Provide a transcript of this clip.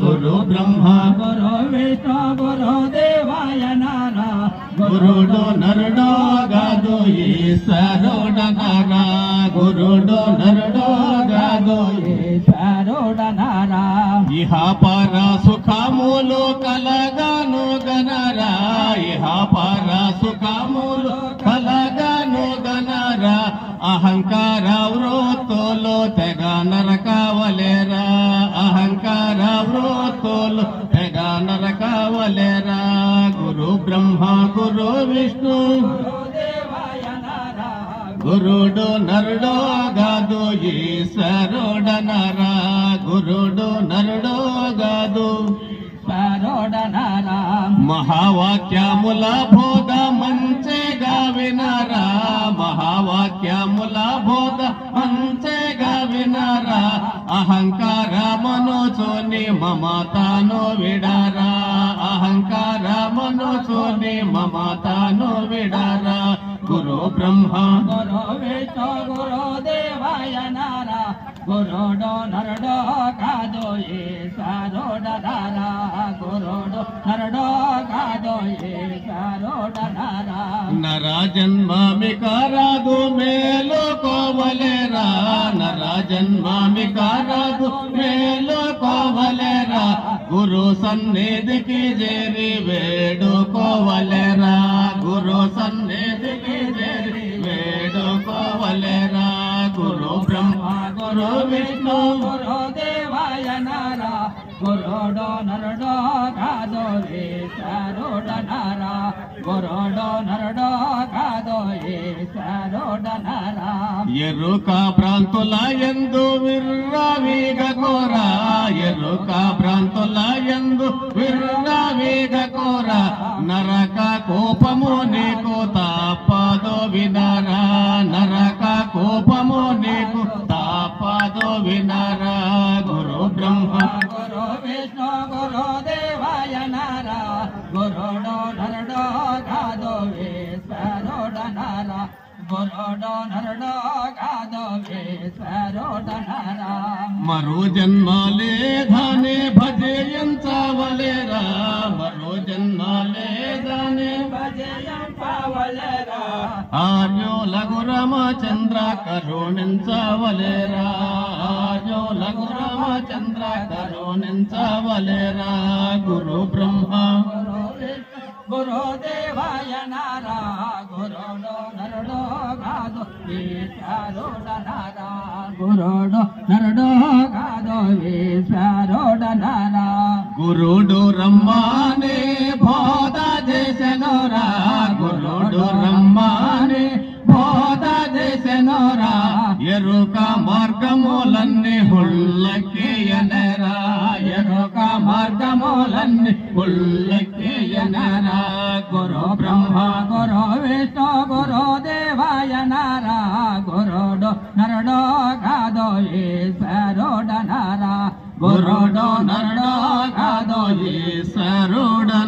గురు బ్రహ్మ గురు విష్ణు గురు దేవాయ నార గురుడు నరుడో గాదు ఈశ్వరుడ గురుడు నరుడో గాదు ఈశ్వరుడ ఇహ పర సుఖములు కలగను గనరా ఇహ పర సుఖములు కలగను గనరా అహంకార వృత్తులు తెగ నరకవలేరా అహంకార వృత్తులు తెగ నరకావలేరా గురు బ్రహ్మ గురు విష్ణు గురు దేవాయ నార గురుడు నరుడో గాదు ఈశ్వరుడ నర గురుడు నరుడో గాదు ఈశ్వరుడ నార మహావాక్యముల బోధ మంచెగా వినరా మహావాక్యముల బోధ మంచెగా వినరా అహంకార మనోచోని మమతాను విడారా అహంకార మనోచోని మమతాను విడారా గురు బ్రహ్మ గురు విష్ణు గురు దేవాయ నారా గురుడో నరుడు కాదో ఈశ్వరుడ నార గురుడు నరుడు కాదో ఈశ్వరుడ నార నర జన్మామి కారాదు మేలు కోవలేరా నర జన్మామి కారాదు కోవలేరా గురు సన్నిధికి చేరి వేడుకోవలేరా. గురు సన్నిధికి చేరి వేడుకోవలేరా. గురు బ్రహ్మ గురు విష్ణు గురు దేవాయ నార. గురుడు నరుడు కాదు ఈశ్వరుడ నార. గురుడు నరుడు కాదు ఈశ్వరుడ నార. ఎరుక ప్రాంతుల ఎందు విర్రవీగ కోర ఎరుక ఎందు విర్రవీగ కోర నరక కోపము నీకు తప్పదు వినరా నరక కోపము నీకు తప్పదు వినరా గురు బ్రహ్మ. గురు విష్ణు గురు దేవాయ నారా గురుడు నరుడు కాదు ఈశ్వరుడ నార గురుడు నరుడు కాదు ఈశ్వరుడ నార. మరో జన్మ లేదానే భజయించవలేరా మరో జన్మ లేదానే భజయం పావలరా ఆర్యోల గురమచంద్ర కరుణించవలేరా ఆర్యోల గురమచంద్ర కరుణించవలేరా గురు బ్రహ్మ గురు విష్ణు గురు దేవాయ నార. గురుడు నరుడు కాదు ఈశ్వరుడ నార. గురుడు నరుడు కాదో ఈశ్వరుడ నార. గురుడు రమ్మానే బోధ చేసెనోరా గురుడు రమ్మ ఎరుక మార్గములన్నీ హుళ్ళకేయనరా ఎరుక మార్గములన్నీ హుల్లకేయనరా గురు బ్రహ్మ గురు విష్ణు గురు దేవాయ నార గురుడు నరుడో కాదో ఈశ్వరుడనరా గురుడు నరుడో కాదో ఈశ్వరుడన